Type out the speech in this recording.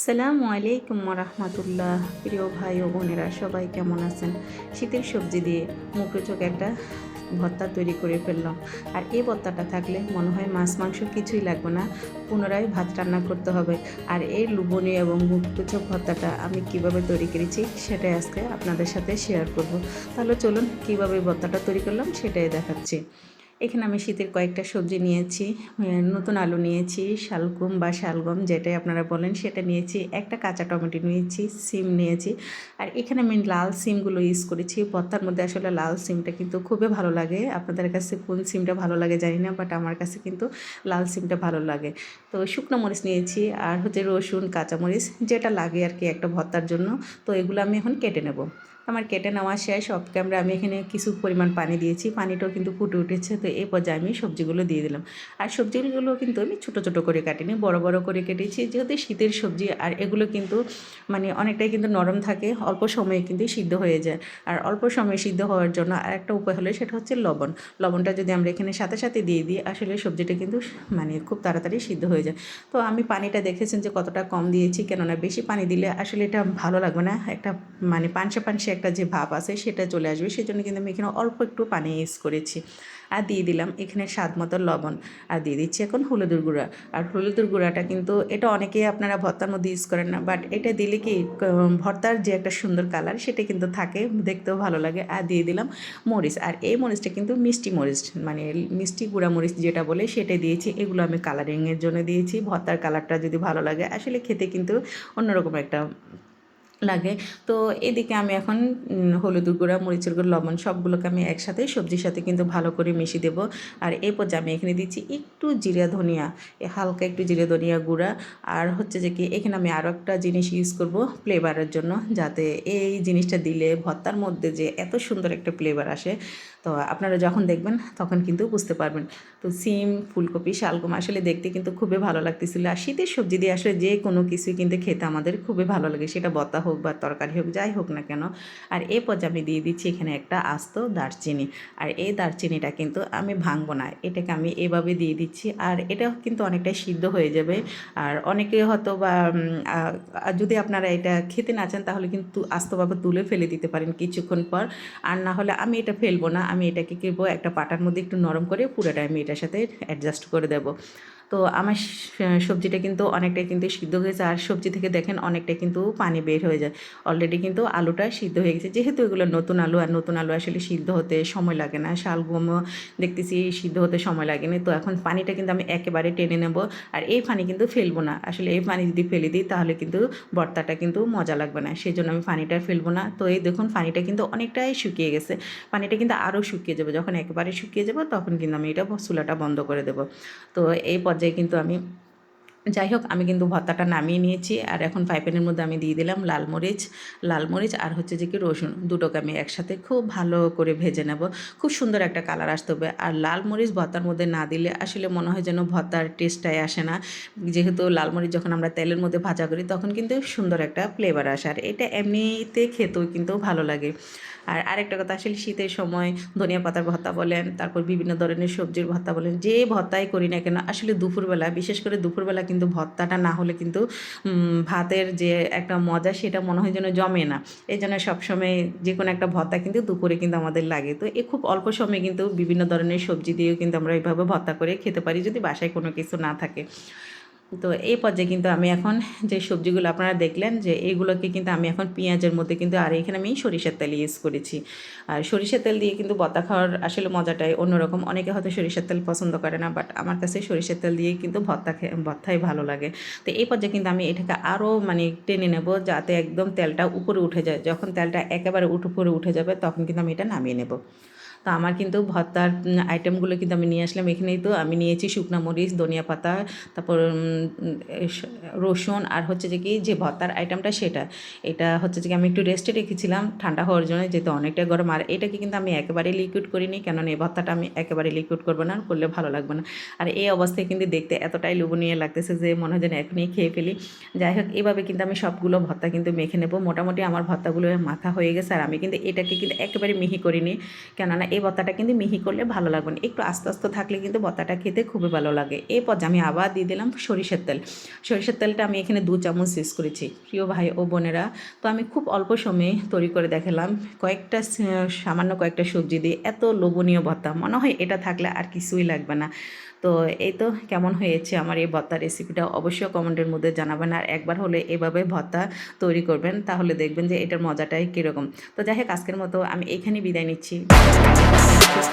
আসসালামু আলাইকুম রহমতুল্লাহ প্রিয় ভাই ও বোনেরা, সবাই কেমন আছেন? শীতের সবজি দিয়ে মুখরোচক একটা ভর্তা তৈরি করে ফেললাম। আর এই ভর্তাটা থাকলে মনে হয় মাছ, মাংস কিছুই লাগবে না, পুনরায় ভাত রান্না করতে হবে। আর এই লুবনীয় এবং মুখরোচক ভর্তাটা আমি কীভাবে তৈরি করেছি সেটাই আজকে আপনাদের সাথে শেয়ার করব। তাহলে চলুন কীভাবে ভর্তাটা তৈরি করলাম সেটাই দেখাচ্ছি। এখানে আমি শীতের কয়েকটা সবজি নিয়েছি নতুন আলু নিয়েছি শালগম বা শালগম যেটাই আপনারা বলেন সেটা নিয়েছি, একটা কাঁচা টমেটো নিয়েছি, সিম নিয়েছি। আর এখানে আমি লাল সিমগুলো ইউজ করেছি ভর্তার মধ্যে আসলে লাল সিমটা কিন্তু খুবই ভালো লাগে। আপনাদের কাছে কোন সিমটা ভালো লাগে জানি না বাট আমার কাছে কিন্তু লাল সিমটা ভালো লাগে। তো শুকনো মরিচ নিয়েছি আর হচ্ছে রসুন, কাঁচামরিচ যেটা লাগে আর কি একটা ভর্তার জন্য, তো এগুলো আমি এখন কেটে নেব। আমার কেটে নেওয়া শেষ অফ ক্যামেরা আমি এখানে কিছু পরিমাণ পানি দিয়েছি। পানিটাও কিন্তু ফুটে উঠেছে, তো এই পর্যায়ে আমি সবজিগুলো দিয়ে দিলাম। আর সবজিগুলো কিন্তু আমি ছোটো ছোটো করে কাটিনি, বড় বড় করে কেটেছি। যেহেতু শীতের সবজি, আর এগুলো কিন্তু মানে অনেকটাই কিন্তু নরম থাকে, অল্প সময়ে কিন্তু সিদ্ধ হয়ে যায়। আর অল্প সময়ে সিদ্ধ হওয়ার জন্য আর একটা উপায় হলে, সেটা হচ্ছে লবণ। লবণটা যদি আমরা এখানে সাথে সাথে দিয়ে দিই, আসলে সবজিটা কিন্তু মানে খুব তাড়াতাড়ি সিদ্ধ হয়ে যায়। তো আমি পানিটা দেখেছেন যে কতটা কম দিয়েছি, কেননা বেশি পানি দিলে আসলে এটা ভালো লাগবে না, একটা মানে পানসে পানসে একটা যে ভাব আছে সেটা চলে আসবে। সেজন্য কিন্তু আমি এখানে অল্প একটু পানি ইউজ করেছি। আর দিয়ে দিলাম এখানে স্বাদ মতো লবণ। আর দিয়ে দিচ্ছি এখন হলুদের গুঁড়া। আর হলুদের গুঁড়াটা কিন্তু এটা অনেকেই আপনারা ভর্তার মধ্যে ইউজ করেন না। বাট এটা দিলে কি ভর্তার যে একটা সুন্দর কালার সেটা কিন্তু থাকে, দেখতেও ভালো লাগে। আর দিয়ে দিলাম মরিচ। আর এই মরিচটা কিন্তু মিষ্টি মরিচ মানে মিষ্টি গুঁড়া মরিচ যেটা বলে সেটা দিয়েছি। এগুলো আমি কালারিংয়ের জন্য দিয়েছি। ভর্তার কালারটা যদি ভালো লাগে। আসলে খেতে কিন্তু অন্যরকম একটা লাগে। তো এদিকে আমি এখন উম, হলুদের গুঁড়া মরিচের গুঁড়া লবণ সবগুলোকে আমি একসাথে সবজির সাথে কিন্তু ভালো করে মিশিয়ে দেবো। আর এই পর্যায়ে আমি এখানে দিচ্ছি একটু জিরা ধনিয়া হালকা একটু জিরা ধনিয়া গুঁড়া। আর হচ্ছে যে কি এখানে আমি আরও একটা জিনিস ইউজ করব ফ্লেভারের জন্য যাতে এই জিনিসটা দিলে ভর্তার মধ্যে যে এত সুন্দর একটা ফ্লেভার আসে। তো আপনারা যখন দেখবেন তখন কিন্তু বুঝতে পারবেন। তো সিম ফুলকপি শালগম আসলে দেখতে কিন্তু খুবই ভালো লাগতেছিল। আর শীতের সবজি দিয়ে আসলে যে কোনো কিছুই কিন্তু খেতে আমাদের খুবই ভালো লাগে সেটা বতা বা তরকারি হোক, যাই হোক না কেন, আর এই পর্যায়ে আমি দিয়ে দিচ্ছি এখানে একটা আস্ত দারচিনি। আর এই দারচিনিটা কিন্তু আমি ভাঙবো না, এটাকে আমি এভাবে দিয়ে দিচ্ছি, আর এটা কিন্তু অনেকটাই সিদ্ধ হয়ে যাবে। আর অনেকে হয়তো বা যদি আপনারা এটা খেতে না চান, তাহলে কিন্তু আস্তভাবে তুলে ফেলে দিতে পারেন কিছুক্ষণ পর। আর না হলে আমি এটা ফেলব না, আমি এটাকে করব একটা পাটার মধ্যে একটু নরম করে পুরোটা আমি এটার সাথে অ্যাডজাস্ট করে দেবো। তো আমার সবজিটা কিন্তু অনেকটাই কিন্তু সিদ্ধ হয়েছে আর সবজি থেকে দেখেন অনেকটাই কিন্তু পানি বের হয়ে যায়। অলরেডি কিন্তু আলুটা সিদ্ধ হয়ে গেছে। যেহেতু এগুলো নতুন আলু, আর নতুন আলু আসলে সিদ্ধ হতে সময় লাগে না। শালগমও দেখতেছি সিদ্ধ হতে সময় লাগেনি। তো এখন পানিটা কিন্তু আমি একেবারে টেনে নেব। আর এই পানি কিন্তু ফেলব না। আসলে এই পানি যদি ফেলে দিই, তাহলে কিন্তু ভর্তাটা কিন্তু মজা লাগবে না। সেই জন্য আমি পানিটা ফেলব না। তো এই দেখুন, পানিটা কিন্তু অনেকটাই শুকিয়ে গেছে। পানিটা কিন্তু আরও শুকিয়ে যাবে। যখন একেবারে শুকিয়ে যাবে, তখন কিন্তু আমি এটা চুলাটা বন্ধ করে দেবো। তো এই পর্যায়ে কিন্তু আমি যাই হোক আমি কিন্তু ভর্তাটা নামিয়ে নিয়েছি। আর এখন পাইপেনের মধ্যে আমি দিয়ে দিলাম লাল মরিচ। লাল মরিচ আর হচ্ছে যে কি রসুন, দুটোকে আমি একসাথে খুব ভালো করে ভেজে নেব। খুব সুন্দর একটা কালার আসতে হবে। আর লাল মরিচ ভর্তার মধ্যে না দিলে আসলে মনে হয় যেন ভর্তার টেস্টটাই আসে না। যেহেতু লাল মরিচ যখন আমরা তেলের মধ্যে ভাজা করি, তখন কিন্তু সুন্দর একটা ফ্লেভার আসে। আর এটা এমনিতে খেতেও কিন্তু ভালো লাগে। আর আরেকটা কথা আসলে শীতের সময় ধনিয়া পাতার ভর্তা বলেন, তারপর বিভিন্ন ধরনের সবজির ভর্তা বলেন, যে ভর্তাই করি না কেন, আসলে দুপুরবেলা, বিশেষ করে দুপুরবেলা কিন্তু ভর্তাটা না হলে কিন্তু ভাতের যে একটা মজা সেটা মনে হয় যেন জমে না। এই জন্য সবসময় যে কোনো একটা ভর্তা কিন্তু দুপুরে কিন্তু আমাদের লাগে। তো এ খুব অল্প সময়ে কিন্তু বিভিন্ন ধরনের সবজি দিয়েও কিন্তু আমরা এইভাবে ভর্তা করে খেতে পারি যদি বাসায় কোনো কিছু না থাকে। তো এই পর্যায়ে কিন্তু আমি এখন যে সবজিগুলো আপনারা দেখলেন যে এইগুলোকে কিন্তু আমি এখন পেঁয়াজের মধ্যে কিন্তু, আর এখানে আমি সরিষার তেল ইউজ করেছি। আর সরিষার তেল দিয়ে কিন্তু বতা খাওয়ার আসলে মজাটাই অন্যরকম। অনেকে হয়তো সরিষার তেল পছন্দ করে না বাট আমার কাছে সরিষার তেল দিয়ে কিন্তু ভর্তা খেয়ে ভর্তাই ভালো লাগে। তো এই পর্যায়ে কিন্তু আমি এটাকে আরও মানে টেনে নেব যাতে একদম তেলটা উপরে উঠে যায়। যখন তেলটা একেবারে উপরে উঠে যাবে তখন কিন্তু আমি এটা নামিয়ে নেব। তো আমার কিন্তু ভর্তার আইটেমগুলো কিন্তু আমি নিয়ে আসলাম এখানেই তো। আমি নিয়েছি শুকনো মরিচ, ধনিয়া পাতা, তারপর রসুন আর হচ্ছে যে কি, যে ভর্তার আইটেমটা সেটা। এটা হচ্ছে যে কি আমি একটু রেস্টে রেখেছিলাম, ঠান্ডা হওয়ার জন্য যেহেতু অনেকটা গরম। আর এটাকে কিন্তু আমি একেবারে লিকুইড করিনি, কেননা এই ভর্তাটা আমি একেবারে লিকুইড করব না, করলে ভালো লাগবে না। আর এই অবস্থায় কিন্তু দেখতে এতটাই লোভনীয় লাগতেছে যে মনে হয় যেন এখনই খেয়ে ফেলি। যাই হোক এইভাবে কিন্তু আমি সবগুলো ভর্তা কিন্তু মেখে নেব। মোটামুটি আমার ভর্তাগুলো মাথা হয়ে গেছে, আর আমি কিন্তু এটাকে কিন্তু একেবারে মিহি করিনি। কেননা এই বত্তাটা কিন্তু মিহি করলে ভালো লাগবে না। একটু আস্তে আস্তে থাকলে কিন্তু বত্তাটা খেতে খুবই ভালো লাগে। এরপর পর্যায়ে আমি আবার দিয়ে দিলাম সরিষার তেল। সরিষার তেলটা আমি এখানে দু চামচ ইউজ করেছি, প্রিয় ভাই ও বোনেরা। তো আমি খুব অল্প সময়ে তৈরি করে দেখালাম। কয়েকটা সামান্য কয়েকটা সবজি দিয়ে এত লোভনীয় ভর্তা মনে হয় এটা থাকলে আর কিছুই লাগবে না। তো এই তো কেমন হয়েছে আমার এই ভর্তা রেসিপিটা অবশ্যই কমেন্টের মধ্যে জানাবেন। আর একবার হলে এভাবে ভর্তা তৈরি করবেন, তাহলে দেখবেন যে এটার মজাটাই কীরকম। তো যাই হোক, আজকের মতো আমি এখানেই বিদায় নিচ্ছি। সুস্থ